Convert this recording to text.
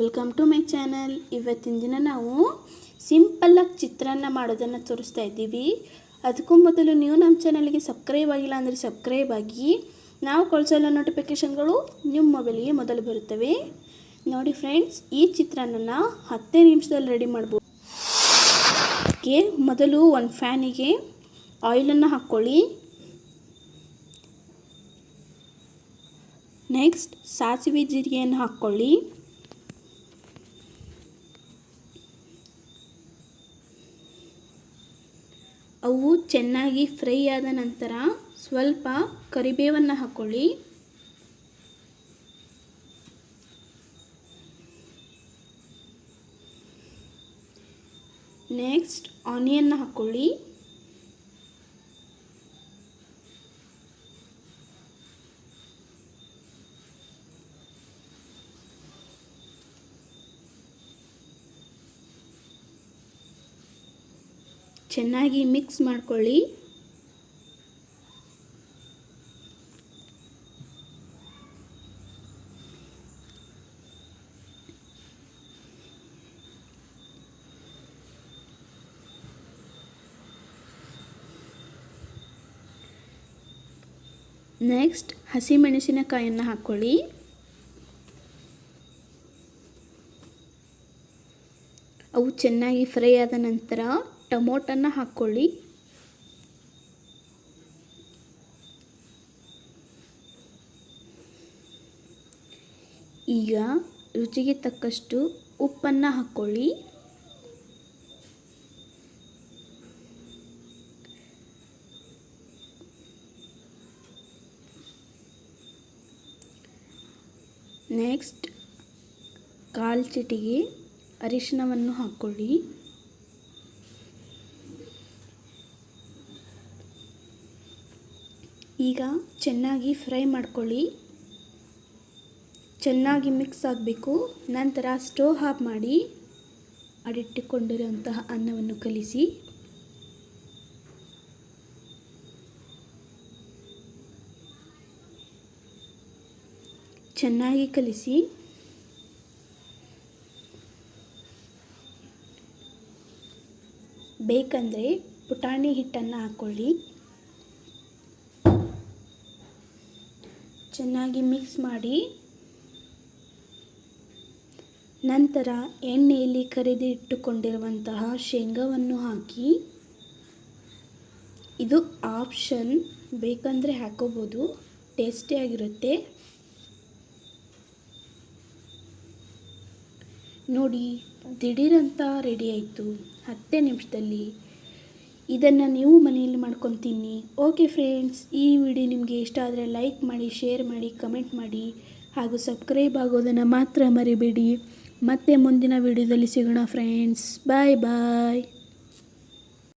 Welcome to my channel ಇವತ್ತಿನ ದಿನ ನಾವು ಸಿಂಪಲ್ಲಾಗಿ ಚಿತ್ರಾನ್ನ ಮಾಡೋದನ್ನು ತೋರಿಸ್ತಾ ಇದ್ದೀವಿ. ಅದಕ್ಕೂ ಮೊದಲು ನೀವು ನಮ್ಮ ಚಾನಲ್ಗೆ ಸಬ್ಸ್ಕ್ರೈಬ್ ಆಗಿಲ್ಲ ಅಂದರೆ ಸಬ್ಸ್ಕ್ರೈಬ್ ಆಗಿ, ನಾವು ಕಳಿಸೋಲ್ಲ ನೋಟಿಫಿಕೇಷನ್ಗಳು ನಿಮ್ಮ ಮೊಬೈಲಿಗೆ ಮೊದಲು ಬರುತ್ತವೆ. ನೋಡಿ ಫ್ರೆಂಡ್ಸ್ ಈ ಚಿತ್ರಾನ್ನ ಹತ್ತೇ ನಿಮಿಷದಲ್ಲಿ ರೆಡಿ ಮಾಡ್ಬೋದು ಅದಕ್ಕೆ ಮೊದಲು ಒಂದು ಫ್ಯಾನಿಗೆ ಆಯಿಲನ್ನು ಹಾಕ್ಕೊಳ್ಳಿ ನೆಕ್ಸ್ಟ್ ಸಾಸಿವೆ ಜೀರಿಗೆಯನ್ನು ಹಾಕ್ಕೊಳ್ಳಿ ಅವು ಚೆನ್ನಾಗಿ ಫ್ರೈ ಆದ ನಂತರ ಸ್ವಲ್ಪ ಕರಿಬೇವನ್ನು ಹಾಕ್ಕೊಳ್ಳಿ ನೆಕ್ಸ್ಟ್ ಆನಿಯನ್ನ ಹಾಕ್ಕೊಳ್ಳಿ ಚೆನ್ನಾಗಿ ಮಿಕ್ಸ್ ಮಾಡ್ಕೊಳ್ಳಿ. ನೆಕ್ಸ್ಟ್ ಹಸಿಮೆಣಸಿನಕಾಯನ್ನು ಹಾಕ್ಕೊಳ್ಳಿ ಅವು ಚೆನ್ನಾಗಿ ಫ್ರೈ ಆದ ನಂತರ ಟೊಮೊಟೊನ ಹಾಕ್ಕೊಳ್ಳಿ. ಈಗ ರುಚಿಗೆ ತಕ್ಕಷ್ಟು ಉಪ್ಪನ್ನು ಹಾಕ್ಕೊಳ್ಳಿ. ನೆಕ್ಸ್ಟ್ ಕಾಲು ಚಿಟಿಗೆ ಅರಿಶಿನವನ್ನು ಹಾಕ್ಕೊಳ್ಳಿ. ಈಗ ಚೆನ್ನಾಗಿ ಫ್ರೈ ಮಾಡ್ಕೊಳ್ಳಿ. ಚೆನ್ನಾಗಿ ಮಿಕ್ಸ್ ಆಗಬೇಕು. ನಂತರ ಸ್ಟೋವ್ ಆಫ್ ಮಾಡಿ ಅಡಿಟ್ಟುಕೊಂಡಿರುವಂತಹ ಅನ್ನವನ್ನು ಕಲಿಸಿ. ಚೆನ್ನಾಗಿ ಕಲಿಸಿ. ಬೇಕಂದರೆ ಪುಟಾಣಿ ಹಿಟ್ಟನ್ನು ಹಾಕ್ಕೊಳ್ಳಿ ಚೆನ್ನಾಗಿ ಮಿಕ್ಸ್ ಮಾಡಿ ನಂತರ ಎಣ್ಣೆಯಲ್ಲಿ ಕರಿದು ಇಟ್ಟುಕೊಂಡಿರುವಂತಹ ಶೇಂಗಾವನ್ನು ಹಾಕಿ ಇದು ಆಪ್ಷನ್ ಬೇಕಂದರೆ ಹಾಕೋಬೋದು ಟೇಸ್ಟಿಯಾಗಿರುತ್ತೆ ನೋಡಿ ದಿಢೀರಂತ ರೆಡಿ ಆಯಿತು. ಹತ್ತೇ ನಿಮಿಷದಲ್ಲಿ ಇದನ್ನು ನೀವು ಮನೆಯಲ್ಲಿ ಮಾಡ್ಕೊಂಡು ಓಕೆ ಫ್ರೆಂಡ್ಸ್ ಈ ವಿಡಿಯೋ ನಿಮಗೆ ಇಷ್ಟ ಆದರೆ ಲೈಕ್ ಮಾಡಿ ಶೇರ್ ಮಾಡಿ ಕಮೆಂಟ್ ಮಾಡಿ, ಹಾಗೂ ಸಬ್ಸ್ಕ್ರೈಬ್ ಆಗೋದನ್ನು ಮಾತ್ರ ಮರಿಬೇಡಿ. ಮತ್ತೆ ಮುಂದಿನ ವಿಡಿಯೋದಲ್ಲಿ ಸಿಗೋಣ ಫ್ರೆಂಡ್ಸ್ ಬಾಯ್ ಬಾಯ್